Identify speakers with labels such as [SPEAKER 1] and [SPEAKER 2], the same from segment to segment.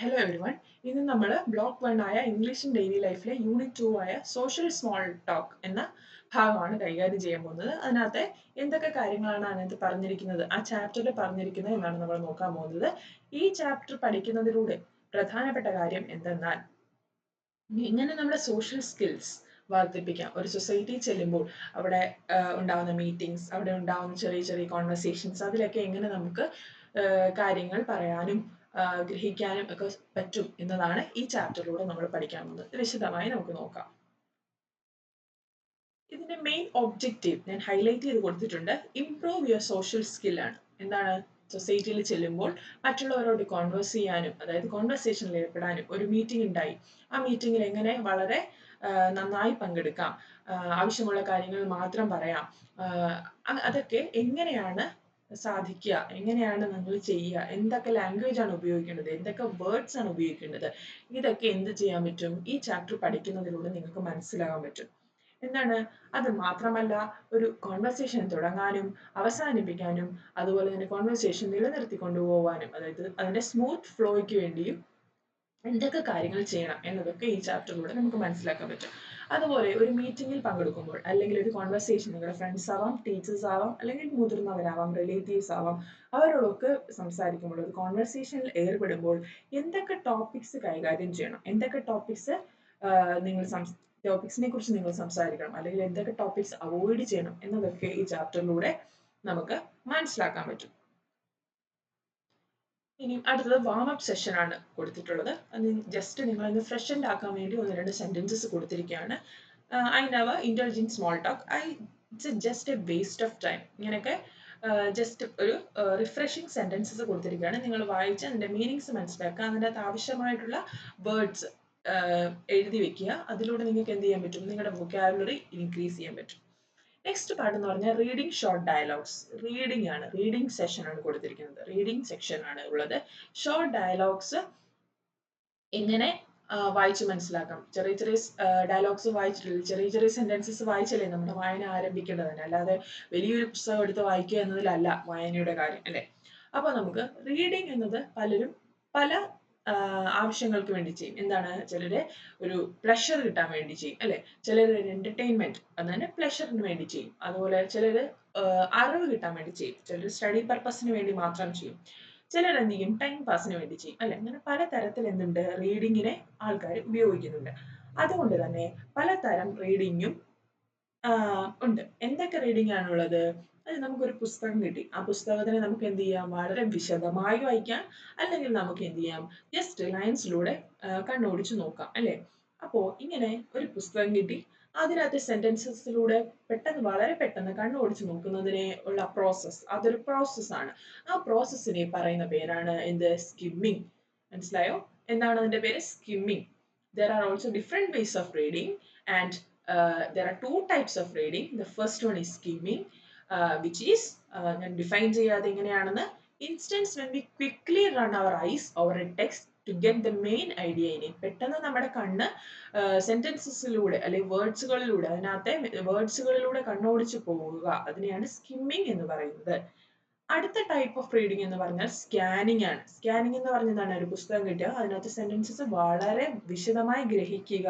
[SPEAKER 1] Hello everyone ഇന്ന് നമ്മൾ block one ആയ ഇംഗ്ലീഷ് ഡെയിലി ലൈഫിലെ യൂണിറ്റ് ടു ആയ സോഷ്യൽ സ്മോൾ ടോക്ക് എന്ന ഭാഗമാണ് കൈകാര്യം ചെയ്യാൻ പോകുന്നത്. അതിനകത്തെ എന്തൊക്കെ കാര്യങ്ങളാണ് അതിനകത്ത് പറഞ്ഞിരിക്കുന്നത്? ആ ചാപ്റ്ററിൽ പറഞ്ഞിരിക്കുന്നത് എന്നാണ് നമ്മൾ നോക്കാൻ പോകുന്നത്. ഈ ചാപ്റ്റർ പഠിക്കുന്നതിലൂടെ പ്രധാനപ്പെട്ട കാര്യം എന്തെന്നാൽ എങ്ങനെ നമ്മുടെ സോഷ്യൽ സ്കിൽസ് വർദ്ധിപ്പിക്കാം? ഒരു സൊസൈറ്റി ചെല്ലുമ്പോൾ അവിടെ ഉണ്ടാവുന്ന മീറ്റിംഗ്സ് അവിടെ ഉണ്ടാവുന്ന ചെറിയ ചെറിയ കോൺവെർസേഷൻസ് അതിലൊക്കെ എങ്ങനെ നമുക്ക് കാര്യങ്ങൾ പറയാനും ഗ്രഹിക്കാനും ഒക്കെ പറ്റും എന്നതാണ് ഈ ചാപ്റ്ററിലൂടെ നമ്മൾ പഠിക്കാൻ പോകുന്നത്. വിശദമായി നമുക്ക് നോക്കാം. ഇതിന്റെ മെയിൻ ഒബ്ജക്റ്റീവ് ഞാൻ ഹൈലൈറ്റ് ചെയ്ത് കൊടുത്തിട്ടുണ്ട്. ഇംപ്രൂവ് യുവർ സോഷ്യൽ സ്കിൽ ആണ്. എന്താണ്? സൊസൈറ്റിയിൽ ചെല്ലുമ്പോൾ മറ്റുള്ളവരോട് കോൺവേഴ്സ് ചെയ്യാനും അതായത് കോൺവെർസേഷനിൽ ഏർപ്പെടാനും ഒരു മീറ്റിംഗ് ഉണ്ടായി. ആ മീറ്റിംഗിൽ എങ്ങനെ വളരെ നന്നായി പങ്കെടുക്കാം? ആവശ്യമുള്ള കാര്യങ്ങൾ മാത്രം പറയാം. അതൊക്കെ എങ്ങനെയാണ് സാധിക്കുക. എങ്ങനെയാണ് നിങ്ങൾ ചെയ്യുക? എന്തൊക്കെ ലാംഗ്വേജ് ആണ് ഉപയോഗിക്കേണ്ടത്? എന്തൊക്കെ വേർഡ്സ് ആണ് ഉപയോഗിക്കേണ്ടത്? ഇതൊക്കെ എന്ത് ചെയ്യാൻ പറ്റും? ഈ ചാപ്റ്റർ പഠിക്കുന്നതിലൂടെ നിങ്ങൾക്ക് മനസ്സിലാകാൻ പറ്റും. എന്താണ്? അത് മാത്രമല്ല ഒരു കോൺവെർസേഷൻ തുടങ്ങാനും അവസാനിപ്പിക്കാനും അതുപോലെ തന്നെ കോൺവെർസേഷൻ നിലനിർത്തി കൊണ്ടുപോകാനും അതായത് അതിന്റെ സ്മൂത്ത് ഫ്ലോയ്ക്ക് വേണ്ടിയും എന്തൊക്കെ കാര്യങ്ങൾ ചെയ്യണം എന്നതൊക്കെ ഈ ചാപ്റ്ററിലൂടെ നമുക്ക് മനസ്സിലാക്കാൻ പറ്റും. അതുപോലെ ഒരു മീറ്റിംഗിൽ പങ്കെടുക്കുമ്പോൾ അല്ലെങ്കിൽ ഒരു കോൺവെർസേഷൻ നിങ്ങളുടെ ഫ്രണ്ട്സ് ആവാം ടീച്ചേഴ്സ് ആവാം അല്ലെങ്കിൽ മുതിർന്നവരാവാം റിലേറ്റീവ്സ് ആവാം അവരോടൊക്കെ സംസാരിക്കുമ്പോൾ ഒരു കോൺവെർസേഷനിൽ ഏർപ്പെടുമ്പോൾ എന്തൊക്കെ ടോപ്പിക്സ് കൈകാര്യം ചെയ്യണം? എന്തൊക്കെ ടോപ്പിക്സ് നിങ്ങൾ ടോപ്പിക്സിനെ കുറിച്ച് നിങ്ങൾ സംസാരിക്കണം? അല്ലെങ്കിൽ എന്തൊക്കെ ടോപ്പിക്സ് അവോയ്ഡ് ചെയ്യണം? എന്നതൊക്കെ ഈ ചാപ്റ്ററിലൂടെ നമുക്ക് മനസ്സിലാക്കാൻ പറ്റും. ഇനി അടുത്തത് വാം അപ്പ് സെഷൻ ആണ് കൊടുത്തിട്ടുള്ളത്. ജസ്റ്റ് നിങ്ങൾ ഒന്ന് ഫ്രഷൻഡ് ആക്കാൻ വേണ്ടി ഒന്ന് രണ്ട് സെന്റൻസസ് കൊടുത്തിരിക്കുകയാണ്. I never intelligence small talk I it's just a waste of time ഇങ്ങനെയൊക്കെ ജസ്റ്റ് ഒരു റിഫ്രഷിങ് സെന്റൻസസ് കൊടുത്തിരിക്കുകയാണ്. നിങ്ങൾ വായിച്ച് അതിന്റെ മീനിങ്സ് മനസ്സിലാക്കുക. അതിന്റെ അകത്ത് ആവശ്യമായിട്ടുള്ള വേർഡ്സ് എഴുതി വെക്കുക. അതിലൂടെ നിങ്ങൾക്ക് എന്ത് ചെയ്യാൻ പറ്റും? നിങ്ങളുടെ വൊക്കാബുലറി ഇൻക്രീസ് ചെയ്യാൻ പറ്റും. നെക്സ്റ്റ് പാർട്ട് എന്ന് പറഞ്ഞാൽ റീഡിംഗ് ഷോർട്ട് ഡയലോഗ്സ് റീഡിംഗ് ആണ് റീഡിംഗ് സെഷൻ ആണ് കൊടുത്തിരിക്കുന്നത്. റീഡിംഗ് സെക്ഷൻ ആണ് ഉള്ളത്. ഷോർട്ട് ഡയലോഗ്സ് എങ്ങനെ വായിച്ച് മനസ്സിലാക്കാം. ചെറിയ ചെറിയ ഡയലോഗ്സ് വായിച്ചിട്ടില്ല. ചെറിയ ചെറിയ സെന്റൻസസ് വായിച്ചല്ലേ നമ്മുടെ വായന ആരംഭിക്കേണ്ടത്. തന്നെ അല്ലാതെ വലിയൊരു പുസ്തകം എടുത്ത് വായിക്കുക എന്നതിലല്ല വായനയുടെ കാര്യം അല്ലേ? അപ്പൊ നമുക്ക് റീഡിംഗ് എന്നത് പലരും പല ആവശ്യങ്ങൾക്ക് വേണ്ടി ചെയ്യും. എന്താണ് ചിലര് ഒരു പ്ലഷർ കിട്ടാൻ വേണ്ടി ചെയ്യും അല്ലെ? ചിലർ ഒരു എന്റർടൈൻമെന്റ് തന്നെ പ്ലഷറിന് വേണ്ടി ചെയ്യും. അതുപോലെ ചിലര് അറിവ് കിട്ടാൻ വേണ്ടി ചെയ്യും. ചിലർ സ്റ്റഡി പർപ്പസിന് വേണ്ടി മാത്രം ചെയ്യും. ചിലർ എന്ത് ചെയ്യും? ടൈം പാസിന് വേണ്ടി ചെയ്യും അല്ലെ? അങ്ങനെ പലതരത്തിൽ എന്തുണ്ട്? റീഡിങ്ങിനെ ആൾക്കാർ ഉപയോഗിക്കുന്നുണ്ട്. അതുകൊണ്ട് തന്നെ പലതരം റീഡിങ്ങും ഉണ്ട്. എന്തൊക്കെ റീഡിംഗ് ആണുള്ളത്? നമുക്കൊരു പുസ്തകം കിട്ടി. ആ പുസ്തകത്തിനെ നമുക്ക് എന്ത് ചെയ്യാം? വളരെ വിശദമായി വായിക്കാം. അല്ലെങ്കിൽ നമുക്ക് എന്ത് ചെയ്യാം? ജസ്റ്റ് ലൈൻസിലൂടെ കണ്ണോടിച്ചു നോക്കാം അല്ലേ? അപ്പോ ഇങ്ങനെ ഒരു പുസ്തകം കിട്ടി. അതിനകത്ത് സെന്റൻസസിലൂടെ പെട്ടെന്ന് വളരെ പെട്ടെന്ന് കണ്ണോടിച്ച് നോക്കുന്നതിനെ ഉള്ള പ്രോസസ്സ് അതൊരു പ്രോസസ് ആണ്. ആ പ്രോസസ്സിനെ പറയുന്ന പേരാണ് എന്ത്? സ്കിമ്മിങ് മനസ്സിലായോ? എന്താണ് അതിന്റെ പേര്? Skimming there are also different ways of reading and there are two types of reading the first one one is skimming is ഞാൻ ഡിഫൈൻ ചെയ്യാതെ എങ്ങനെയാണെന്ന് instance when we quickly run our eyes over a text to get the main idea ഇനി പെട്ടെന്ന് നമ്മുടെ കണ്ണ് സെന്റൻസസിലൂടെ അല്ലെങ്കിൽ വേർഡ്സുകളിലൂടെ അതിനകത്തെ വേർഡ്സുകളിലൂടെ കണ്ണോടിച്ച് പോവുക. അതിനെയാണ് സ്കിമ്മിങ് എന്ന് പറയുന്നത്. അടുത്ത ടൈപ്പ് ഓഫ് റീഡിംഗ് എന്ന് പറഞ്ഞാൽ സ്കാനിങ് ആണ്. സ്കാനിങ് എന്ന് പറഞ്ഞതാണ് ഒരു പുസ്തകം കിട്ടുക അതിനകത്ത് സെന്റൻസസ് വളരെ വിശദമായി ഗ്രഹിക്കുക.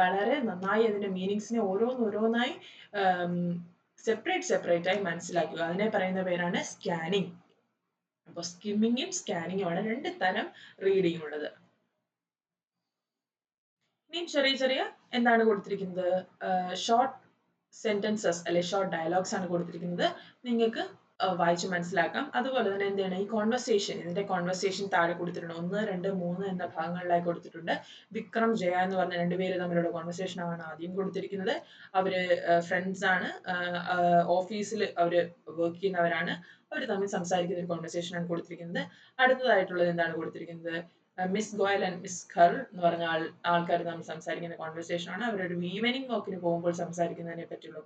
[SPEAKER 1] വളരെ നന്നായി അതിന്റെ മീനിങ്സിനെ ഓരോന്നോരോന്നായി സെപ്പറേറ്റ് സെപ്പറേറ്റ് ആയി മനസ്സിലാക്കുക. അതിനെ പറയുന്ന പേരാണ് സ്കാനിങ് അപ്പോൾ സ്കിമ്മിങ്ങും സ്കാനിങ്ങും ആണ് രണ്ട് തരം റീഡിംഗ് ഉള്ളത്. ഇനി ചെറിയ ചെറിയ എന്താണ് കൊടുത്തിരിക്കുന്നത്? ഷോർട്ട് സെന്റൻസസ് അല്ലെ ഷോർട്ട് ഡയലോഗ്സ് ആണ് കൊടുത്തിരിക്കുന്നത്. നിങ്ങൾക്ക് വായിച്ച് മനസ്സിലാക്കാം. അതുപോലെ തന്നെ എന്താണ് ഈ കോൺവെർസേഷൻ ഇതിന്റെ കോൺവെർസേഷൻ താഴെ കൊടുത്തിട്ടുണ്ട്. ഒന്ന് രണ്ട് മൂന്ന് എന്ന ഭാഗങ്ങളിലായി കൊടുത്തിട്ടുണ്ട്. വിക്രം ജയ എന്ന് പറഞ്ഞ രണ്ടുപേര് തമ്മിലുള്ള കോൺവെർസേഷൻ ആണ് ആദ്യം കൊടുത്തിരിക്കുന്നത്. അവർ ഫ്രണ്ട്സ് ആണ്. ഓഫീസിൽ അവർ വർക്ക് ചെയ്യുന്നവരാണ്. അവർ തമ്മിൽ സംസാരിക്കുന്ന ഒരു കോൺവെർസേഷൻ ആണ് കൊടുത്തിരിക്കുന്നത്. അടുത്തതായിട്ടുള്ളത് എന്താണ് കൊടുത്തിരിക്കുന്നത്? Miss Goyal and miss Khar എന്ന് പറഞ്ഞ ആൾ ആൾക്കാർ തമ്മിൽ സംസാരിക്കുന്ന കോൺവെർസേഷൻ ആണ്. അവരൊരു ഈവനിങ് വോക്കിന് പോകുമ്പോൾ സംസാരിക്കുന്നതിനെ പറ്റിയുള്ള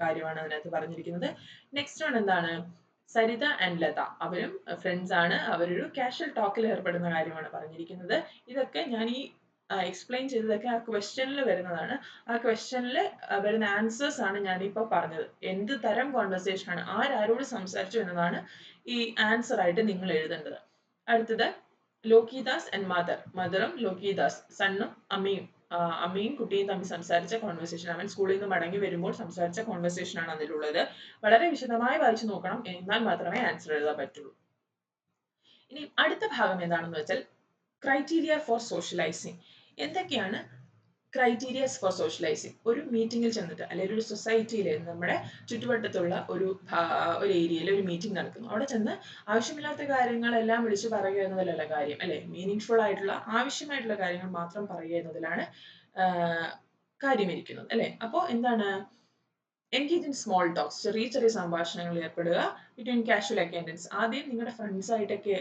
[SPEAKER 1] കാര്യമാണ് അതിനകത്ത് പറഞ്ഞിരിക്കുന്നത്. നെക്സ്റ്റ് ആണ് എന്താണ്? സരിത ആൻഡ് ലത. അവരും ഫ്രണ്ട്സ് ആണ്. അവരൊരു കാഷ്വൽ ടോക്കിൽ ഏർപ്പെടുന്ന കാര്യമാണ് പറഞ്ഞിരിക്കുന്നത്. ഇതൊക്കെ ഞാൻ ഈ എക്സ്പ്ലെയിൻ ചെയ്തതൊക്കെ ആ ക്വസ്റ്റ്യനിൽ വരുന്നതാണ്. ആ ക്വസ്റ്റ്യനിൽ വരുന്ന ആൻസേഴ്സ് ആണ് ഞാനിപ്പോൾ പറഞ്ഞത്. എന്ത് തരം കോൺവെർസേഷൻ ആണ്? ആരാരോട് സംസാരിച്ചു എന്നതാണ് ഈ ആൻസർ ആയിട്ട് നിങ്ങൾ എഴുതേണ്ടത്. അടുത്തത് ലോക്കിദാസ് ആൻഡ് മദർ മദറും ലോകിദാസ്. സണ്ണും അമ്മയും. അമ്മയും കുട്ടിയും തമ്മിൽ സംസാരിച്ച കോൺവെർസേഷൻ അവൻ സ്കൂളിൽ നിന്ന് മടങ്ങി വരുമ്പോൾ സംസാരിച്ച കോൺവെർസേഷൻ ആണ് അതിലുള്ളത്. വളരെ വിശദമായി വായിച്ചു നോക്കണം. എന്നാൽ മാത്രമേ ആൻസർ എഴുതാൻ പറ്റുള്ളൂ. ഇനി അടുത്ത ഭാഗം എന്താണെന്ന് വെച്ചാൽ ക്രൈറ്റീരിയ ഫോർ സോഷ്യലൈസിങ് എന്തൊക്കെയാണ് ക്രൈറ്റീരിയസ് ഫോർ സോഷ്യലൈസിങ് ഒരു മീറ്റിംഗിൽ ചെന്നിട്ട് അല്ലെങ്കിൽ ഒരു സൊസൈറ്റിയിൽ നമ്മുടെ ചുറ്റുവട്ടത്തുള്ള ഒരു ഒരു ഏരിയയിൽ ഒരു മീറ്റിംഗ് നടക്കുന്നു. അവിടെ ചെന്ന് ആവശ്യമില്ലാത്ത കാര്യങ്ങളെല്ലാം വിളിച്ച് പറയുക എന്നതിലല്ല കാര്യം അല്ലെ? മീനിങ്ഫുൾ ആയിട്ടുള്ള ആവശ്യമായിട്ടുള്ള കാര്യങ്ങൾ മാത്രം പറയുക എന്നതിലാണ് കാര്യമിരിക്കുന്നത് അല്ലെ? അപ്പോൾ എന്താണ് എൻഗേജ് ഇൻ സ്മോൾ ടോക്സ് ചെറിയ ചെറിയ സംഭാഷണങ്ങളിൽ ഏർപ്പെടുക. ബിറ്റ്വീൻ കാഷ്വൽ അക്കൗണ്ടൻസ് ആദ്യം നിങ്ങളുടെ ഫ്രണ്ട്സായിട്ടൊക്കെ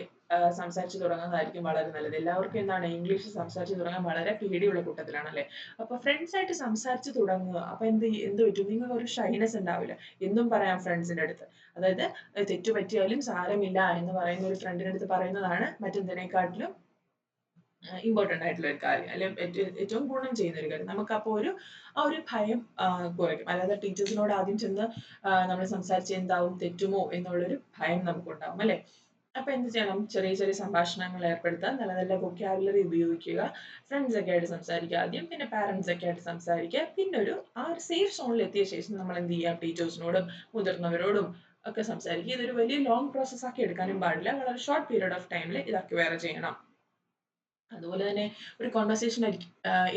[SPEAKER 1] സംസാരിച്ച് തുടങ്ങുന്നതായിരിക്കും വളരെ നല്ലത്. എല്ലാവർക്കും എന്താണ്? ഇംഗ്ലീഷ് സംസാരിച്ച് തുടങ്ങാൻ വളരെ പേടിയുള്ള കൂട്ടത്തിലാണ് അല്ലേ അപ്പൊ ഫ്രണ്ട്സായിട്ട് സംസാരിച്ച് തുടങ്ങുക. അപ്പൊ എന്ത് എന്ത് പറ്റും? നിങ്ങൾക്ക് ഒരു ഷൈനസ് ഉണ്ടാവില്ല. എന്നും പറയാം ഫ്രണ്ട്സിന്റെ അടുത്ത്. അതായത് തെറ്റുപറ്റിയാലും പറ്റിയാലും സാരമില്ല എന്ന് പറയുന്ന ഒരു ഫ്രണ്ടിന്റെ അടുത്ത് പറയുന്നതാണ് മറ്റെന്തിനേക്കാട്ടിലും ഇമ്പോർട്ടന്റ് ആയിട്ടുള്ള ഒരു കാര്യം. അല്ലെങ്കിൽ ഏറ്റവും ഗുണം ചെയ്യുന്ന ഒരു കാര്യം. നമുക്ക് അപ്പോൾ ഒരു ആ ഒരു ഭയം കുറയ്ക്കും. അല്ലാതെ ടീച്ചേഴ്സിനോട് ആദ്യം ചെന്ന് നമ്മൾ സംസാരിച്ച് എന്താവും തെറ്റുമോ എന്നുള്ളൊരു ഭയം നമുക്കുണ്ടാവും അല്ലെ? അപ്പൊ എന്ത് ചെയ്യണം? ചെറിയ ചെറിയ സംഭാഷണങ്ങൾ ഏർപ്പെടുത്താൻ നല്ല നല്ല വൊക്കാബുലറി ഉപയോഗിക്കുക ഫ്രണ്ട്സ് ഒക്കെ ആയിട്ട് സംസാരിക്കുക ആദ്യം പിന്നെ പാരന്റ്സ് ഒക്കെ ആയിട്ട് സംസാരിക്കുക പിന്നെ ഒരു ആ ഒരു സേഫ് സോണിൽ എത്തിയ ശേഷം നമ്മൾ എന്ത് ചെയ്യാം? ടീച്ചേഴ്സിനോടും മുതിർന്നവരോടും ഒക്കെ സംസാരിക്കുക. ഇതൊരു വലിയ ലോങ് പ്രോസസ് ആക്കി എടുക്കാനും പാടില്ല. വളരെ ഷോർട്ട് പീരീഡ് ഓഫ് ടൈമിൽ ഇതൊക്കെ വേറെ ചെയ്യണം. അതുപോലെ തന്നെ ഒരു കോൺവെർസേഷൻ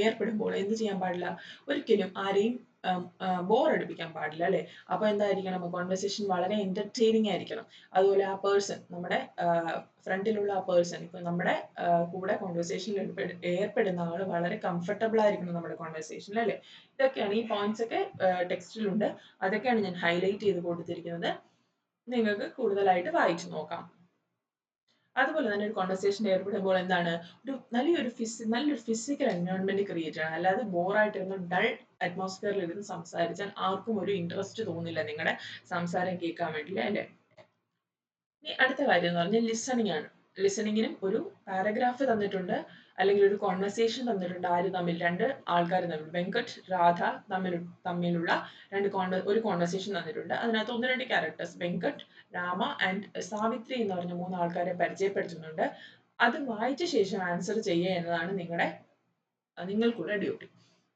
[SPEAKER 1] ഏർപ്പെടുമ്പോൾ എന്ത് ചെയ്യാൻ പാടില്ല? ഒരിക്കലും ആരെയും ബോർ അടിപ്പിക്കാൻ പാടില്ല അല്ലെ? അപ്പൊ എന്തായിരിക്കണം? കോൺവെർസേഷൻ വളരെ എന്റർടൈനിങ് ആയിരിക്കണം. അതുപോലെ ആ പേഴ്സൺ നമ്മുടെ ഫ്രണ്ടിലുള്ള ആ പേഴ്സൺ ഇപ്പൊ നമ്മുടെ കൂടെ കോൺവെർസേഷനിൽ ഏർപ്പെടുന്ന ആൾ വളരെ കംഫർട്ടബിൾ ആയിരിക്കണം നമ്മുടെ കോൺവെർസേഷനിൽ അല്ലെ? ഇതൊക്കെയാണ് ഈ പോയിന്റ്സ് ഒക്കെ ടെക്സ്റ്റിലുണ്ട് അതൊക്കെയാണ് ഞാൻ ഹൈലൈറ്റ് ചെയ്ത് കൊടുത്തിരിക്കുന്നത്. നിങ്ങൾക്ക് കൂടുതലായിട്ട് വായിച്ചു നോക്കാം. അതുപോലെ തന്നെ ഒരു കോൺവെർസേഷൻ ഏർപ്പെടുമ്പോൾ എന്താണ്? ഒരു നല്ലൊരു ഫിസി നല്ലൊരു ഫിസിക്കൽ എൻവയോൺമെന്റ് ക്രിയേറ്റ് ചെയ്യണം. അല്ലാതെ ബോറായിട്ടിരുന്ന് ഡൾ അറ്റ്മോസ്ഫിയറിൽ ഇരുന്ന് സംസാരിച്ചാൽ ആർക്കും ഒരു ഇൻട്രസ്റ്റ് തോന്നില്ല നിങ്ങളുടെ സംസാരം കേൾക്കാൻ വേണ്ടി അല്ലേ? ഇനി അടുത്ത കാര്യം എന്ന് പറഞ്ഞാൽ ലിസണിങ് ആണ്. ലിസണിങ്ങിനും ഒരു പാരഗ്രാഫ് തന്നിട്ടുണ്ട്. അല്ലെങ്കിൽ ഒരു കോൺവെർസേഷൻ തന്നിട്ടുണ്ട്. ആര് തമ്മിൽ രണ്ട് ആൾക്കാർ തമ്മിൽ. വെങ്കട്ട് രാധ തമ്മിൽ തമ്മിലുള്ള രണ്ട് കോൺവെ ഒരു കോൺവെർസേഷൻ തന്നിട്ടുണ്ട്. അതിനകത്ത് ഒന്ന് രണ്ട് ക്യാരക്ടേഴ്സ് വെങ്കട്ട് രാമ ആൻഡ് സാവിത്രി എന്ന് പറഞ്ഞ മൂന്ന് ആൾക്കാരെ പരിചയപ്പെടുത്തുന്നുണ്ട്. അത് വായിച്ച ശേഷം ആൻസർ ചെയ്യുക എന്നതാണ് നിങ്ങളുടെ നിങ്ങൾക്കുള്ള ഡ്യൂട്ടി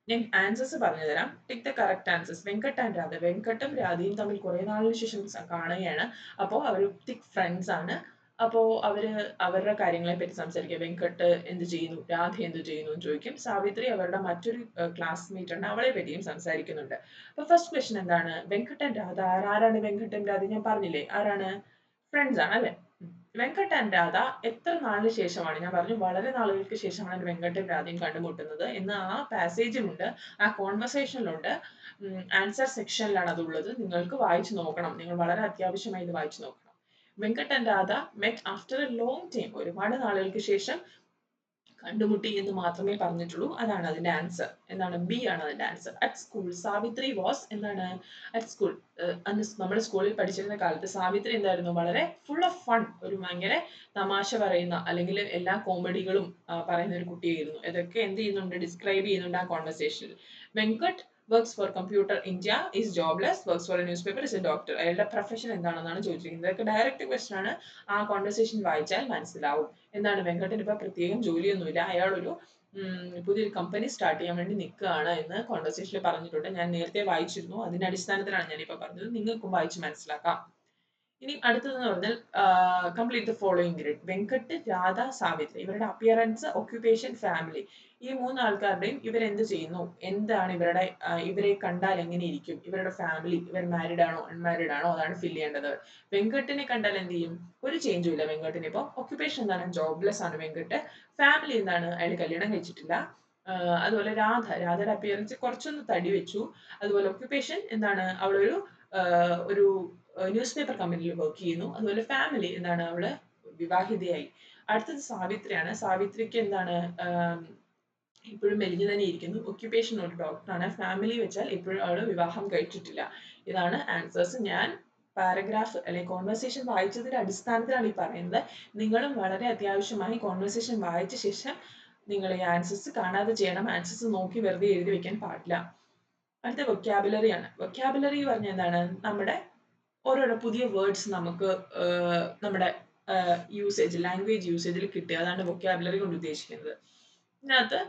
[SPEAKER 1] ഞാൻ ആൻസേഴ്സ് പറഞ്ഞു തരാം. Tick the correct answers Venkat and Radha. വെങ്കട്ടും രാധയും തമ്മിൽ കുറെ നാളിന് ശേഷം കാണുകയാണ്. അപ്പോൾ അവർ തിക് ഫ്രണ്ട്സ് ആണ്. അപ്പോൾ അവർ അവരുടെ കാര്യങ്ങളെ പറ്റി സംസാരിക്കുക വെങ്കട്ട് എന്ത് ചെയ്യുന്നു? രാധ എന്ത് ചെയ്യുന്നു എന്ന് ചോദിക്കും. സാവിത്രി അവരുടെ മറ്റൊരു ക്ലാസ്മേറ്റ് ഉണ്ട് അവളെ പറ്റിയും സംസാരിക്കുന്നുണ്ട്. അപ്പൊ ഫസ്റ്റ് ക്വസ്റ്റ്യൻ എന്താണ്? വെങ്കട്ടൻ രാധ ആര്- ആരാണ് വെങ്കട്ടും രാധ? ഞാൻ പറഞ്ഞില്ലേ? ആരാണ്? ഫ്രണ്ട്സ് ആണ് അല്ലെ? വെങ്കട്ടൻ രാധ എത്ര നാളിന് ശേഷമാണ്? ഞാൻ പറഞ്ഞു വളരെ നാളുകൾക്ക് ശേഷമാണ് വെങ്കട്ടൻ രാധയും കണ്ടുമുട്ടുന്നത് എന്ന് ആ പാസേജിലുണ്ട് ആ കോൺവെർസേഷനിലുണ്ട് ആൻസർ സെക്ഷനിലാണ് അതുള്ളത് നിങ്ങൾക്ക് വായിച്ചു നോക്കണം. നിങ്ങൾ വളരെ അത്യാവശ്യമായി ഇത് വായിച്ചു നോക്കണം. Venkat and Radha met after a long time ഒരുപാട് നാളുകൾക്ക് ശേഷം കണ്ടുമുട്ടി എന്ന് മാത്രമേ പറഞ്ഞിട്ടുള്ളൂ. അതാണ് അതിന്റെ ആൻസർ എന്താണ്? ബി ആണ് അതിന്റെ answer at school Savitri was എന്താണ്? അറ്റ് സ്കൂൾ അന്ന് നമ്മുടെ സ്കൂളിൽ പഠിച്ചിരുന്ന കാലത്ത് സാവിത്രി എന്തായിരുന്നു? വളരെ ഫുൾ ഓഫ് ഫൺ ഒരു ഭയങ്കര തമാശ പറയുന്ന അല്ലെങ്കിൽ എല്ലാ കോമഡികളും പറയുന്ന ഒരു കുട്ടിയായിരുന്നു. ഇതൊക്കെ എന്ത് ചെയ്യുന്നുണ്ട്? ഡിസ്ക്രൈബ് ചെയ്യുന്നുണ്ട് ആ കോൺവെർസേഷനിൽ Venkat works for computer India is jobless works for a newspaper is a doctor അയാളുടെ പ്രൊഫഷൻ എന്താണെന്നാണ് ചോദിച്ചിരിക്കുന്നത്. ഇതൊക്കെ ഡയറക്റ്റ് ക്വസ്റ്റൻ ആണ്. ആ കോൺവെർസേഷൻ വായിച്ചാൽ മനസ്സിലാവും. എന്താണ്? വെങ്കട്ടിന് ഇപ്പൊ പ്രത്യേകം ജോലിയൊന്നുമില്ല. അയാളൊരു പുതിയൊരു കമ്പനി സ്റ്റാർട്ട് ചെയ്യാൻ വേണ്ടി നിൽക്കുകയാണ് എന്ന് കോൺവെർസേഷനിൽ പറഞ്ഞിട്ടുണ്ട്. ഞാൻ നേരത്തെ വായിച്ചിരുന്നു. അതിന്റെ അടിസ്ഥാനത്തിലാണ് ഇപ്പൊ പറഞ്ഞത്. നിങ്ങൾക്കും വായിച്ച് മനസ്സിലാക്കാം. ഇനി അടുത്തതെന്ന് പറഞ്ഞാൽ complete the following grid Venkat Radha Savithri. ഇവരുടെ അപ്പിയറൻസ് ഒക്യുപ്പേഷൻ ഫാമിലി ഈ മൂന്ന് ആൾക്കാരുടെയും ഇവരെന്ത് ചെയ്യുന്നു? എന്താണ് ഇവരുടെ ഇവരെ കണ്ടാൽ എങ്ങനെ ഇരിക്കും? ഇവരുടെ ഫാമിലി ഇവർ മാരീഡ് ആണോ അൺമാരീഡ് ആണോ? അതാണ് ഫില്ല് ചെയ്യേണ്ടത്. വെങ്കട്ടിനെ കണ്ടാൽ എന്ത് ചെയ്യും? ഒരു ചേഞ്ചും ഇല്ല വെങ്കട്ടിന് ഇപ്പോൾ ഒക്യുപ്പേഷൻ എന്താണ്? ജോബ്ലെസ് ആണ് വെങ്കട്ട്. ഫാമിലി എന്താണ്? അയാൾ കല്യാണം കഴിച്ചിട്ടില്ല. അതുപോലെ രാധ. രാധയുടെ അപ്പിയറൻസ് കുറച്ചൊന്ന് തടി വെച്ചു. അതുപോലെ ഒക്യുപ്പേഷൻ എന്താണ്? അവളൊരു ഒരു ന്യൂസ് പേപ്പർ കമ്പനിയിൽ വർക്ക് ചെയ്യുന്നു. അതുപോലെ ഫാമിലി എന്താണ് അവൾ വിവാഹിതയായി. അടുത്തത് സാവിത്രിയാണ്. സാവിത്രിക്ക് എന്താണ് ഇപ്പോഴും മെലിഞ്ഞു തന്നെ ഇരിക്കുന്നു. ഒക്യുപേഷൻ ഒരു ഡോക്ടറാണ് ഫാമിലി വെച്ചാൽ ഇപ്പോഴും അവൾ വിവാഹം കഴിച്ചിട്ടില്ല. ഇതാണ് ആൻസേഴ്സ് ഞാൻ പാരഗ്രാഫ് അല്ലെങ്കിൽ കോൺവെർസേഷൻ വായിച്ചതിന്റെ അടിസ്ഥാനത്തിലാണ് ഈ പറയുന്നത്. നിങ്ങളും വളരെ അത്യാവശ്യമായി കോൺവെർസേഷൻ വായിച്ച ശേഷം നിങ്ങൾ ഈ ആൻസേഴ്സ് കാണാതെ ചെയ്യണം. ആൻസേഴ്സ് നോക്കി വെറുതെ എഴുതി വെക്കാൻ പാടില്ല. അടുത്ത വൊക്കാബുലറി ആണ്. വൊക്കാബുലറി പറഞ്ഞ എന്താണ്? നമ്മുടെ ഓരോരോ പുതിയ വേർഡ്സ് നമുക്ക് നമ്മുടെ യൂസേജ് ലാംഗ്വേജ് യൂസേജിൽ കിട്ടുക. അതാണ് വൊക്കാബുലറി കൊണ്ട് ഉദ്ദേശിക്കുന്നത്. ഇതിനകത്ത്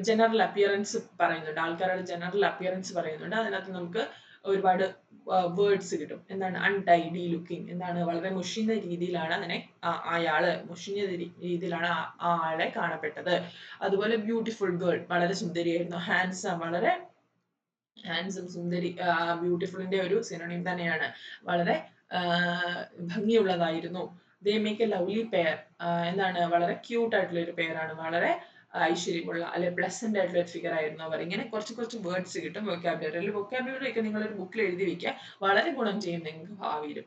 [SPEAKER 1] ജനറൽ അപ്പിയറൻസ് പറയുന്നുണ്ട്. ആൾക്കാരുടെ ജനറൽ അപ്പിയറൻസ് പറയുന്നുണ്ട്. അതിനകത്ത് നമുക്ക് ഒരുപാട് വേർഡ്സ് കിട്ടും. എന്താണ്? അൺടൈഡി ലുക്കിംഗ് എന്താണ്? വളരെ മുഷിഞ്ഞ രീതിയിലാണ് അതിനെ അയാൾ മുഷിഞ്ഞ രീതിയിലാണ് ആ ആളെ കാണപ്പെട്ടത്. അതുപോലെ ബ്യൂട്ടിഫുൾ ഗേൾ വളരെ സുന്ദരിയായിരുന്നു. ഹാൻസം വളരെ ഹാൻസം സുന്ദരി ബ്യൂട്ടിഫുളിന്റെ ഒരു സിനോണിം തന്നെയാണ്. വളരെ ഭംഗിയുള്ളതായിരുന്നു. They make a lovely pair എന്താണ്? വളരെ ക്യൂട്ട് ആയിട്ടുള്ള ഒരു പെയറാണ് വളരെ ഐശ്വര്യമുള്ള അല്ലെ പ്ലസന്റ് ആയിട്ടുള്ള ഒരു ഫിഗർ ആയിരുന്നു അവർ. ഇങ്ങനെ കുറച്ച് കുറച്ച് വേർഡ്സ് കിട്ടും വൊക്കാബുലറി വൊക്കാബുലറി ഒക്കെ നിങ്ങൾ ഒരു ബുക്കിൽ എഴുതി വെക്കുക. വളരെ ഗുണം ചെയ്യും നിങ്ങൾക്ക് ഭാവിയിലും.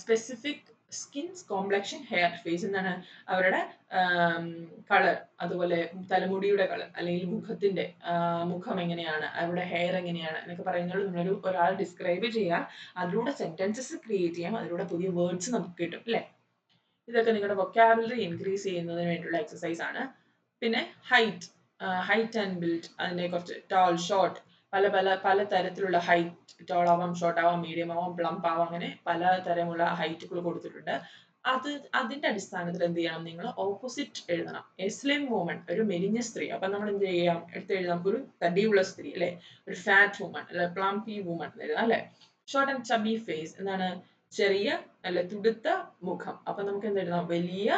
[SPEAKER 1] Specific skins complexion hair face എന്താണ് അവരുടെ കളർ അതുപോലെ തലമുടിയുടെ കളർ അല്ലെങ്കിൽ മുഖത്തിന്റെ മുഖം എങ്ങനെയാണ് അവരുടെ ഹെയർ എങ്ങനെയാണ് എന്നൊക്കെ പറയുന്നത് നമ്മളൊരു ഒരാൾ ഡിസ്ക്രൈബ് ചെയ്യാം. അതിലൂടെ സെന്റൻസസ് ക്രിയേറ്റ് ചെയ്യാം. അതിലൂടെ പുതിയ വേർഡ്സ് നമുക്ക് കിട്ടും അല്ലേ? ഇതൊക്കെ നിങ്ങളുടെ വൊക്കാബുലറി ഇൻക്രീസ് ചെയ്യുന്നതിന് വേണ്ടിയുള്ള എക്സസൈസ് ആണ്. പിന്നെ ഹൈറ്റ് ഹൈറ്റ് ആൻഡ് ബിൽഡ് അതിനെ കുറച്ച് ടോൾ ഷോർട്ട് പല പല പല തരത്തിലുള്ള ഹൈറ്റ് ടോൾ ആവാം ഷോർട്ട് ആവാം മീഡിയം ആവാം പ്ലംപ് ആവാം അങ്ങനെ പല തരമുള്ള ഹൈറ്റുകൾ കൊടുത്തിട്ടുണ്ട്. അത് അതിന്റെ അടിസ്ഥാനത്തിൽ എന്ത് ചെയ്യണം നിങ്ങൾ ഓപ്പോസിറ്റ് എഴുതണം. എസ്ലിം സ്ലിം വുമൺ ഒരു മെലിഞ്ഞ സ്ത്രീ. അപ്പൊ നമ്മൾ എന്ത് ചെയ്യാം? എടുത്ത് എഴുതാം ഒരു തടിയുള്ള സ്ത്രീ അല്ലെ? ഒരു ഫാറ്റ് വുമൺ അല്ലെ പ്ലംപി വുമൺ എഴുതാം അല്ലെ? ഷോർട്ട് ആൻഡ് ചബി ഫേസ് എന്താണ്? ചെറിയ അല്ലെ തുടുത്ത മുഖം. അപ്പൊ നമുക്ക് എന്ത് എഴുതാം വലിയ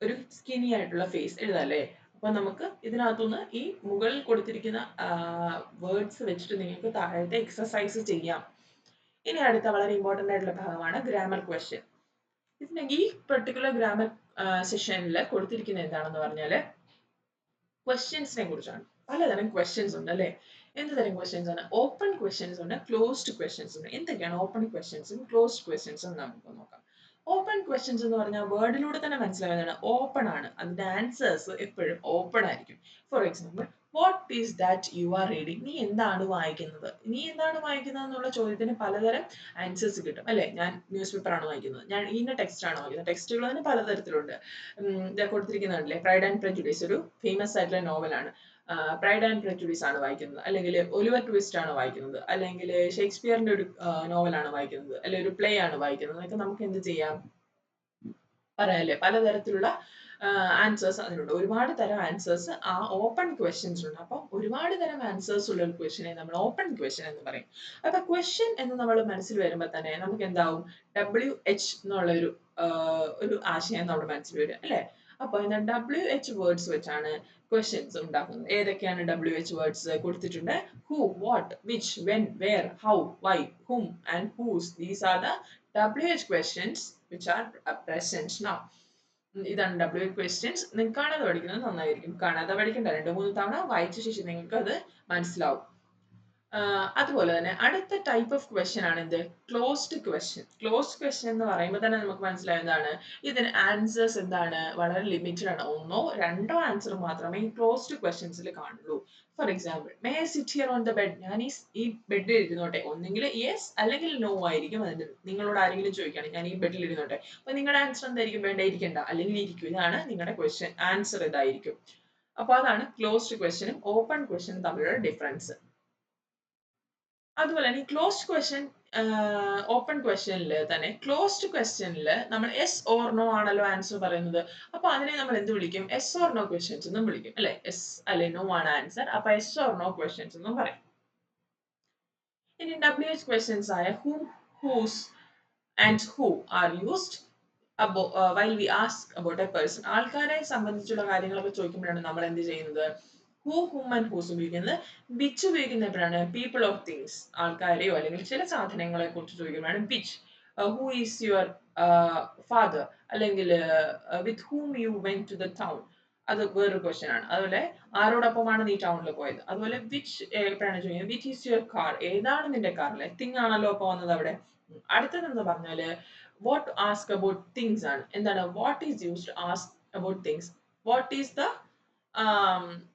[SPEAKER 1] ഒരു സ്കിനി ആയിട്ടുള്ള ഫേസ് എഴുതാം അല്ലേ? അപ്പൊ നമുക്ക് ഇതിനകത്തുനിന്ന് ഈ മുകളിൽ കൊടുത്തിരിക്കുന്ന വേർഡ്സ് വെച്ചിട്ട് നിങ്ങൾക്ക് താഴത്തെ എക്സസൈസ് ചെയ്യാം. ഇനി അടുത്ത വളരെ ഇമ്പോർട്ടന്റ് ആയിട്ടുള്ള ഭാഗമാണ് ഗ്രാമർ ക്വസ്റ്റ്യൻ ഇതിന് ഈ പെർട്ടിക്കുലർ ഗ്രാമർ സെഷനിൽ കൊടുത്തിരിക്കുന്നത് എന്താണെന്ന് പറഞ്ഞാൽ ക്വസ്റ്റ്യൻസിനെ കുറിച്ചാണ്. പലതരം ക്വസ്റ്റ്യൻസ് ഉണ്ട് അല്ലേ? എന്ത് തരം ക്വസ്റ്റ്യൻസ് ആണ്? ഓപ്പൺ ക്വസ്റ്റ്യൻസ് ഉണ്ട് ക്ലോസ്ഡ് ക്വസ്റ്റ്യൻസ് ഉണ്ട്. എന്തൊക്കെയാണ് ഓപ്പൺ ക്വസ്റ്റ്യൻസും ക്ലോസ്ഡ് ക്വസ്റ്റ്യൻസും നമുക്ക് നോക്കാം. ഓപ്പൺ ക്വസ്റ്റ്യൻസ് എന്ന് പറഞ്ഞാൽ വേർഡിലൂടെ തന്നെ മനസ്സിലാവുന്നതാണ് ഓപ്പൺ ആണ്. അതിന്റെ ആൻസേഴ്സ് എപ്പോഴും ഓപ്പൺ ആയിരിക്കും. For example what is that you are reading നീ എന്താണ് വായിക്കുന്നത്? നീ എന്താണ് വായിക്കുന്നത് എന്നുള്ള ചോദ്യത്തിന് പലതരം ആൻസേഴ്സ് കിട്ടും. അല്ലെ? ഞാൻ ന്യൂസ് പേപ്പർ ആണ് വായിക്കുന്നത്. ഞാൻ ഇന്ന ടെക്സ്റ്റ് ആണ് വായിക്കുന്നത്. ടെക്സ്റ്റുകൾ തന്നെ പലതരത്തിലുണ്ട്. കൊടുത്തിരിക്കുന്നുണ്ടല്ലേ? പ്രൈഡ് ആൻഡ് പ്രജുഡീസ് ഒരു ഫേമസ് ആയിട്ടുള്ള നോവലാണ് പ്രൈഡ് ആൻഡ് പ്രജുഡീസ് ആണ് വായിക്കുന്നത്. അല്ലെങ്കിൽ ഒലിവർ ട്വിസ്റ്റ് ആണ് വായിക്കുന്നത്. അല്ലെങ്കിൽ ഷേക്സ്പിയറിന്റെ ഒരു നോവലാണ് വായിക്കുന്നത്. അല്ലെങ്കിൽ ഒരു പ്ലേ ആണ് വായിക്കുന്നത്. എന്നൊക്കെ നമുക്ക് എന്ത് ചെയ്യാം? പറയാല്ലേ? പലതരത്തിലുള്ള ആൻസേഴ്സ് അതിനുണ്ട് ഒരുപാട് തരം ആൻസേഴ്സ് ആ ഓപ്പൺ ക്വസ്റ്റ്യൻസ് ഉണ്ട്. അപ്പം ഒരുപാട് തരം ആൻസേഴ്സ് ഉള്ള ഒരു ക്വസ്റ്റ്യനെ നമ്മൾ ഓപ്പൺ ക്വസ്റ്റ്യൻ എന്ന് പറയും. അപ്പൊ ക്വസ്റ്റ്യൻ എന്ന് നമ്മൾ മനസ്സിൽ വരുമ്പോൾ തന്നെ നമുക്ക് എന്താവും? ഡബ്ല്യു എച്ച് എന്നുള്ള ഒരു ഒരു ആശയം നമ്മുടെ മനസ്സിൽ വരും. അല്ലെ? അപ്പൊ അതിന് ഡബ്ല്യു എച്ച് വേർഡ്സ് വെച്ചാണ് ക്വസ്റ്റ്യൻസ് ഉണ്ടാക്കുന്നത്. ഏതൊക്കെയാണ് ഡബ്ല്യു എച്ച് വേർഡ്സ് കൊടുത്തിട്ടുണ്ട്? Who what which when where how why whom and whose these are the W H questions which are presents now ഇതാണ് ഡബ്ല്യു ക്വസ്റ്റ്യൻസ് നിങ്ങൾ കാണാതെ പഠിക്കുന്നത് നന്നായിരിക്കും. കാണാതെ പഠിക്കേണ്ട. രണ്ട് മൂന്ന് തവണ വായിച്ച ശേഷം നിങ്ങൾക്ക് അത് മനസ്സിലാവും. അതുപോലെ തന്നെ അടുത്ത ടൈപ്പ് ഓഫ് ക്വസ്റ്റ്യൻ ആണ് എന്ത്? ക്ലോസ്ഡ് ക്വസ്റ്റ്യൻ ക്ലോസ്ഡ് ക്വസ്റ്റ്യൻ എന്ന് പറയുമ്പോൾ തന്നെ നമുക്ക് മനസ്സിലായതാണ് ഇതിന് ആൻസേഴ്സ് എന്താണ്? വളരെ ലിമിറ്റഡ് ആണ്. ഒന്നോ രണ്ടോ ആൻസർ മാത്രമേ ഈ ക്ലോസ്ഡ് ക്വസ്റ്റ്യൻസിൽ കാണുള്ളൂ. For example may sit here on the bed ഞാൻ ഈ ഈ ബെഡിൽ ഇരുന്നോട്ടെ. ഒന്നെങ്കിൽ യെസ് അല്ലെങ്കിൽ നോ ആയിരിക്കും അതിന് നിങ്ങളോട് ആരെങ്കിലും ചോദിക്കുകയാണ് ഞാൻ ഈ ബെഡിൽ ഇരുന്നോട്ടെ. അപ്പൊ നിങ്ങളുടെ ആൻസർ എന്തായിരിക്കും? വേണ്ട ഇരിക്കണ്ട. അല്ലെങ്കിൽ ഇരിക്കും. ഇതാണ് നിങ്ങളുടെ ക്വസ്റ്റ്യൻ ആൻസർ ഇതായിരിക്കും. അപ്പോൾ അതാണ് ക്ലോസ്ഡ് ക്വസ്റ്റ്യനും ഓപ്പൺ ക്വസ്റ്റ്യനും തമ്മിലുള്ള ഡിഫറൻസ് അതുപോലെ തന്നെ ക്ലോസ്ഡ് ക്വസ്റ്റ്യൻ ഓപ്പൺ ക്വസ്റ്റ്യനിൽ തന്നെ ക്ലോസ്ഡ് ക്വസ്റ്റ്യനിൽ നമ്മൾ എസ് ഓർ നോ ആണല്ലോ ആൻസർ പറയുന്നത്. അപ്പോൾ അതിനെ നമ്മൾ എന്ത് വിളിക്കും? എസ് ഓർ നോ ക്വസ്റ്റ്യൻസ് എന്നും വിളിക്കും. അല്ലെ? എസ് അല്ലെ നോ ആണ് ആൻസർ അപ്പൊ എസ് ഓർ നോ ക്വസ്റ്റ്യൻസ് എന്നും പറയും. ഇനി ഡബ്ല്യു എച്ച് ക്വസ്റ്റ്യൻസ് ആയ who whose and who are used about while we ask about a person ആൾക്കാരെ സംബന്ധിച്ചുള്ള കാര്യങ്ങളൊക്കെ ചോദിക്കുമ്പോഴാണ് നമ്മൾ എന്ത് ചെയ്യുന്നത്? ഹൂ ഹും ആൻഡ് ഹൂസ് ഉപയോഗിക്കുന്നത്? ബിച്ച് ഉപയോഗിക്കുന്നത് എപ്പോഴാണ് പീപ്പിൾ ഓഫ് തിങ്സ് ആൾക്കാരെയോ അല്ലെങ്കിൽ ചില സാധനങ്ങളെ കുറിച്ച് ചോദിക്കുമ്പോഴാണ് which who is your father അല്ലെങ്കിൽ with whom you went to the town അത് വേറൊരു ക്വസ്റ്റ്യൻ ആണ്. അതുപോലെ ആരോടൊപ്പമാണ് നീ ടൗണിൽ പോയത്? അതുപോലെ വിച്ച് എപ്പോഴാണ് ചോദിക്കുന്നത്. വിച്ച് ഈസ് യുവർ കാർ ഏതാണ് നിന്റെ കാർ അല്ലെ തിങ് ആണല്ലോ ഒപ്പം വന്നത് അവിടെ. അടുത്തതെന്ന് പറഞ്ഞാൽ വാട്ട് ആസ്ക് അബൌട്ട് തിങ്സ് ആണ്. എന്താണ്? What is used ask about things what is the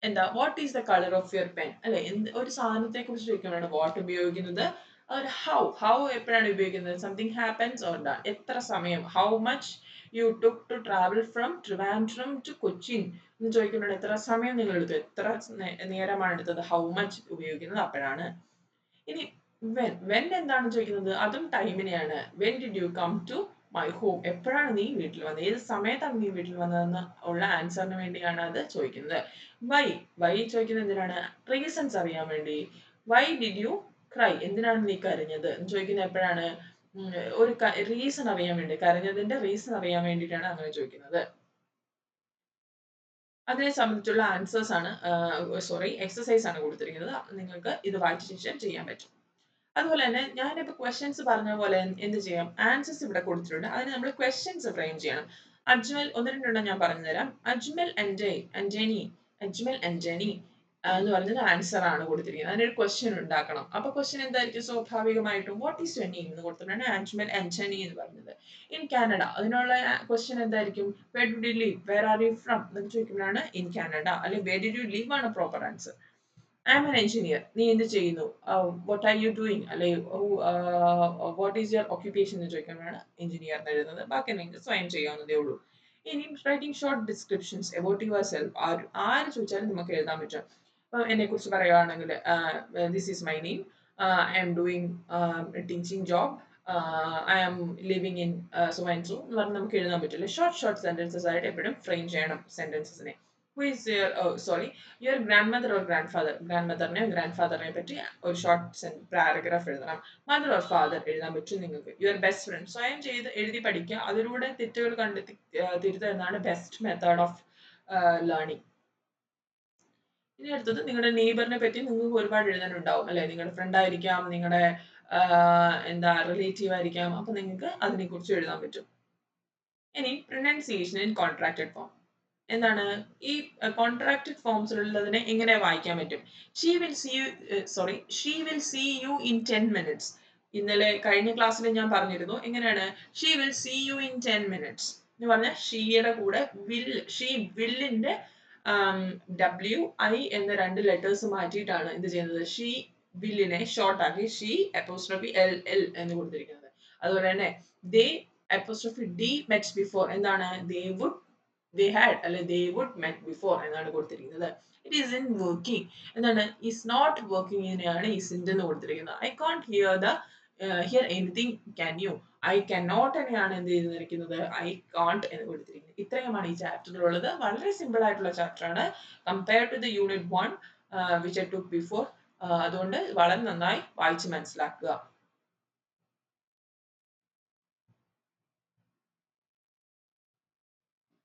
[SPEAKER 1] എന്താ what is the colour of your pen അല്ലെ എന്ത് ഒരു സാധനത്തെ കുറിച്ച് ചോദിക്കുമ്പോഴാണ് വാട്ട് ഉപയോഗിക്കുന്നത്. ഒരു ഹൗ ഹൗ എപ്പോഴാണ് ഉപയോഗിക്കുന്നത്? സംതിങ് ഹാപ്പൻസ് ഓർ ഡൺ എത്ര സമയം? How much you took to travel from Trivandrum to Cochin എന്ന് ചോദിക്കുന്നുണ്ട് എത്ര സമയം നിങ്ങൾ എടുത്തു? എത്ര നേരമാണ് എടുത്തത്? ഹൗ മച്ച് ഉപയോഗിക്കുന്നത്? അപ്പോഴാണ്. ഇനി വെൻ വെൻ എന്താണ് ചോദിക്കുന്നത്? അതും ടൈമിനെയാണ് when did you come to my home എപ്പോഴാണ് നീ വീട്ടിൽ വന്നത്? ഏത് സമയത്താണ് നീ വീട്ടിൽ വന്നതെന്ന് ഉള്ള ആൻസറിന് വേണ്ടിയാണ് അത് ചോദിക്കുന്നത്. വൈ വൈ ചോദിക്കുന്നത് എന്തിനാണ്? റീസൺസ് അറിയാൻ വേണ്ടി. വൈ ഡിഡ് യു ക്രൈ എന്തിനാണ് നീ കരഞ്ഞത്? എന്ന് ചോദിക്കുന്നത് എപ്പോഴാണ്? ഒരു റീസൺ അറിയാൻ വേണ്ടി. കരഞ്ഞതിന്റെ റീസൺ അറിയാൻ വേണ്ടിയിട്ടാണ് അങ്ങനെ ചോദിക്കുന്നത്. അതിനെ സംബന്ധിച്ചുള്ള ആൻസേഴ്സ് ആണ് സോറി എക്സസൈസ് ആണ് കൊടുത്തിരിക്കുന്നത്. നിങ്ങൾക്ക് ഇത് വായിച്ച ശേഷം ചെയ്യാൻ പറ്റും. അതുപോലെ തന്നെ ഞാനിപ്പോ ക്വസ്റ്റ്യൻസ് പറഞ്ഞ പോലെ എന്ത് ചെയ്യാം? ആൻസേഴ്സ് ഇവിടെ കൊടുത്തിട്ടുണ്ട്. അതിന് നമ്മൾ ക്വസ്റ്റ്യൻസ് ഫ്രെയിം ചെയ്യണം. അജ്മൽ ഒന്ന് രണ്ടെണ്ണം ഞാൻ പറഞ്ഞു തരാം അജ്മൽ ആൻഡ് അഞ്ജനി അജ്മൽ ജെനി എന്ന് പറഞ്ഞത് ആൻസർ ആണ് കൊടുത്തിരിക്കുന്നത്. അതിനൊരു ക്വസ്റ്റ്യൻ ഉണ്ടാക്കണം. അപ്പൊ ക്വസ്റ്റ്യൻ എന്തായിരിക്കും സ്വാഭാവികമായിട്ടും? വാട്ട് ഈസ് യുവർ നെയിം എന്ന് കൊടുത്തിട്ടാണ് അജ്മൽ അഞ്ജനി എന്ന് പറഞ്ഞത്. ഇൻ കാനഡ അതിനുള്ള ക്വസ്റ്റ്യൻ എന്തായിരിക്കും? Where do you live where are you from എന്ന് ചോദിക്കുമ്പോഴാണ് ഇൻ കാനഡ അല്ലെങ്കിൽ വേർ ഡു യു ലീവ് ആണ് proper answer I am an engineer നീ എന്ത് ചെയ്യുന്നു? വട്ട് ആർ യു ഡൂയിങ് അല്ലെ വാട്ട് ഈസ് യുവർ ഓക്യുപ്പേഷൻ എന്ന് ചോദിക്കുമ്പോഴാണ് എഞ്ചിനീയർ എന്ന് എഴുതുന്നത്. ബാക്കി നിങ്ങൾക്ക് സ്വയം ചെയ്യാവുന്നതേ ഉള്ളൂ. ഇനി writing short descriptions about yourself ആര് ആര് ചോദിച്ചാലും നമുക്ക് എഴുതാൻ പറ്റും. ഇപ്പം എന്നെ കുറിച്ച് പറയുകയാണെങ്കിൽ this is my name I am doing teaching job I am living in so and so എന്ന് പറഞ്ഞ് നമുക്ക് എഴുതാൻ പറ്റില്ല. ഷോർട്ട് ഷോർട്ട് സെന്റൻസസ് ആയിട്ട് എപ്പോഴും ഫ്രെയിം ചെയ്യണം സെന്റൻസസിനെ who is your sorry your grandmother or grandfather grand മദറിനെയോ grand ഫാദറിനെ പറ്റി ഒരു ഷോർട്ട് പാരഗ്രാഫ് എഴുതണം. മദർ ഓർ ഫാദർ എഴുതാൻ പറ്റും നിങ്ങൾക്ക്. യുവർ ബെസ്റ്റ് ഫ്രണ്ട് സ്വയം ചെയ്ത് എഴുതി പഠിക്കുക. അതിലൂടെ തെറ്റുകൾ കണ്ടെത്തി തിരുത്തുക ബെസ്റ്റ് മെത്തേഡ് ഓഫ് ലേണിംഗ് ഇനി അടുത്തത് നിങ്ങളുടെ നെയ്ബറിനെ പറ്റി നിങ്ങൾക്ക് ഒരുപാട് എഴുതാനുണ്ടാവും അല്ലെ? നിങ്ങളുടെ ഫ്രണ്ട് ആയിരിക്കാം നിങ്ങളുടെ എന്താ റിലേറ്റീവ് ആയിരിക്കാം. അപ്പൊ നിങ്ങൾക്ക് അതിനെ കുറിച്ച് എഴുതാൻ പറ്റും. ഇനി പ്രൊനൗൺസിയേഷൻ ഇൻ കോൺട്രാക്റ്റഡ് ഫോം എന്താണ്? ഈ കോൺട്രാക്റ്റഡ് ഫോംസിലുള്ളതിനെ എങ്ങനെ വായിക്കാൻ പറ്റും? She will see you sorry she will see you in ten minutes ഇന്നലെ കഴിഞ്ഞ ക്ലാസ്സിൽ ഞാൻ പറഞ്ഞിരുന്നു എങ്ങനെയാണ്? She will see you in ten minutes എന്ന് പറഞ്ഞാൽ ഷീയുടെ കൂടെ വിൽ ഷീ വില്ലിന്റെ ഡബ്ല്യു ഐ എന്ന രണ്ട് ലെറ്റേഴ്സ് മാറ്റിയിട്ടാണ് ഇത് ചെയ്യുന്നത്? ഷീ വില്ലിനെ ഷോർട്ട് ആക്കി ഷീ അപ്പോസ്ട്രോഫി എൽ എൽ എന്ന് കൊടുത്തിരിക്കുന്നത്. അതുപോലെ തന്നെ they apostrophe D met before എന്താണ്? ദേ വുഡ് ദേ ഹാഡ് അല്ലെ ദേ വുഡ് മെറ്റ് ബിഫോർ എന്നാണ് കൊടുത്തിരിക്കുന്നത്. ഇറ്റ് ഈസ് ഇൻ വർക്കിംഗ് എന്താണ് ഈസ് നോട്ട് വർക്കിംഗിനെയാണ് ഈസിന്റെ എന്ന് കൊടുത്തിരിക്കുന്നത്. I can't hear the hear anything can you I can not എന്നെയാണ് എന്ത് ചെയ്തിരിക്കുന്നത്? ഐ കാണ്ട് എന്ന് കൊടുത്തിരിക്കുന്നത്. ഇത്രയുമാണ് ഈ ചാപ്റ്ററിലുള്ളത് വളരെ സിമ്പിൾ ആയിട്ടുള്ള ചാപ്റ്ററാണ് compare to the unit one which I took before അതുകൊണ്ട് വളരെ നന്നായി വായിച്ച് മനസ്സിലാക്കുക.